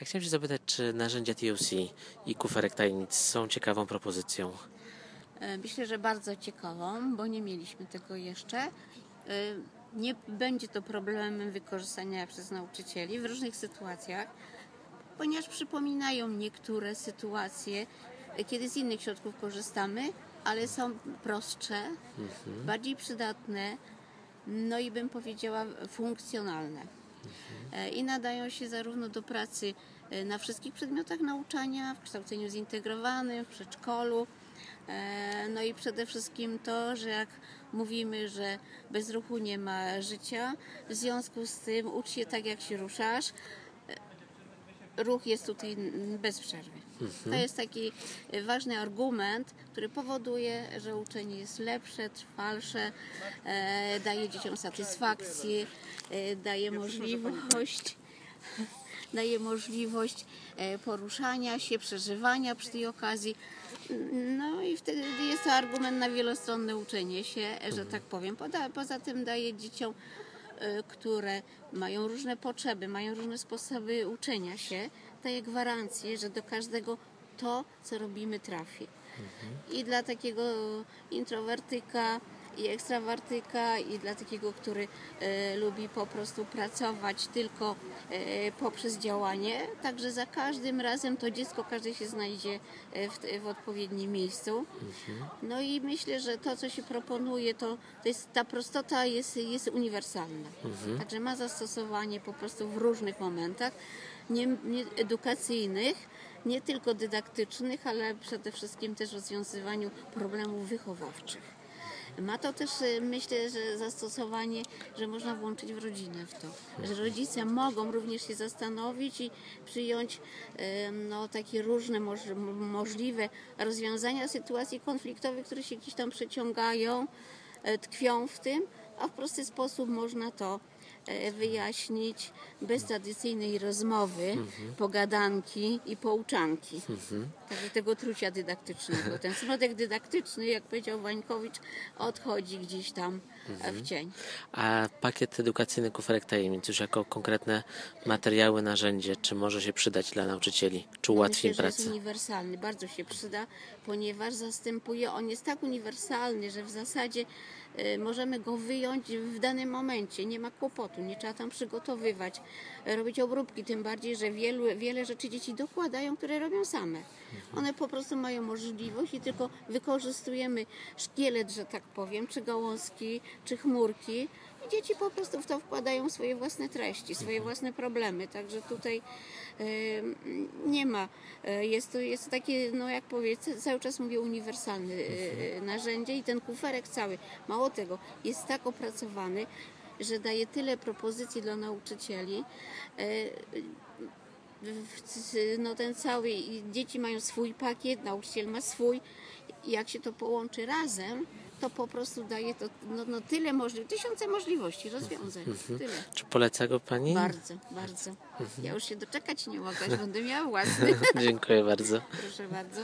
Ja chciałem się zapytać, czy narzędzia TOC i kuferek tajemnic są ciekawą propozycją? E, Myślę, że bardzo ciekawą, bo nie mieliśmy tego jeszcze. E, Nie będzie to problemem wykorzystania przez nauczycieli w różnych sytuacjach, ponieważ przypominają niektóre sytuacje, e, kiedy z innych środków korzystamy, ale są prostsze, bardziej przydatne, no i bym powiedziała funkcjonalne. E, I nadają się zarówno do pracy e, na wszystkich przedmiotach nauczania, w kształceniu zintegrowanym, w przedszkolu. E, No i przede wszystkim to, że jak mówimy, że bez ruchu nie ma życia, w związku z tym ucz się tak, jak się ruszasz. Ruch jest tutaj bez przerwy. To jest taki e, ważny argument, który powoduje, że uczenie jest lepsze, trwalsze, e, daje dzieciom satysfakcję, e, daje możliwość daje możliwość e, poruszania się, przeżywania przy tej okazji. No i wtedy jest to argument na wielostronne uczenie się, że tak powiem. Poza, tym daje dzieciom, które mają różne potrzeby, mają różne sposoby uczenia się, daje gwarancję, że do każdego to, co robimy, trafi. I dla takiego introwertyka, i ekstrawertyka, i dla takiego, który e, lubi po prostu pracować tylko e, poprzez działanie. Także za każdym razem to dziecko każde się znajdzie e, w, w odpowiednim miejscu. No i myślę, że to, co się proponuje, to, to jest, ta prostota jest, jest uniwersalna. Także ma zastosowanie po prostu w różnych momentach, nie, nie edukacyjnych, nie tylko dydaktycznych, ale przede wszystkim też rozwiązywaniu problemów wychowawczych. Ma to też, y, myślę, że zastosowanie, że można włączyć w rodzinę w to. Że rodzice mogą również się zastanowić i przyjąć no, takie różne możliwe rozwiązania sytuacji konfliktowych, które się gdzieś tam przeciągają, y, tkwią w tym, a w prosty sposób można to wyjaśnić bez tradycyjnej rozmowy, pogadanki i pouczanki. Także tego trucia dydaktycznego. Ten środek dydaktyczny, jak powiedział Wańkowicz, odchodzi gdzieś tam e, w cień. A pakiet edukacyjny kuferek tajemnic już jako konkretne materiały, narzędzie, czy może się przydać dla nauczycieli? Czy ułatwi Myślę, że jest pracę? uniwersalny, bardzo się przyda, ponieważ zastępuje, on jest tak uniwersalny, że w zasadzie e, możemy go wyjąć w danym momencie, nie ma kłopotu, nie trzeba tam przygotowywać, e, robić obróbki, tym bardziej, że wielu, wiele rzeczy dzieci dokładają, które robią same. One po prostu mają możliwość i tylko wykorzystujemy szkielet, że tak powiem, czy gałązki, czy chmurki i dzieci po prostu w to wkładają swoje własne treści, swoje własne problemy, także tutaj e, nie ma. E, Jest to, jest to takie, no jak powiem, cały czas mówię uniwersalne e, narzędzie i ten kuferek cały, mało tego, jest tak opracowany, że daje tyle propozycji dla nauczycieli. E, no ten cały, dzieci mają swój pakiet, nauczyciel ma swój. Jak się to połączy razem, to po prostu daje to no, no tyle możliwości, tysiące możliwości, rozwiązań. Tyle. Czy poleca go Pani? Bardzo, bardzo. Ja już się doczekać nie mogę, aż będę miała własny. Dziękuję bardzo. Proszę bardzo.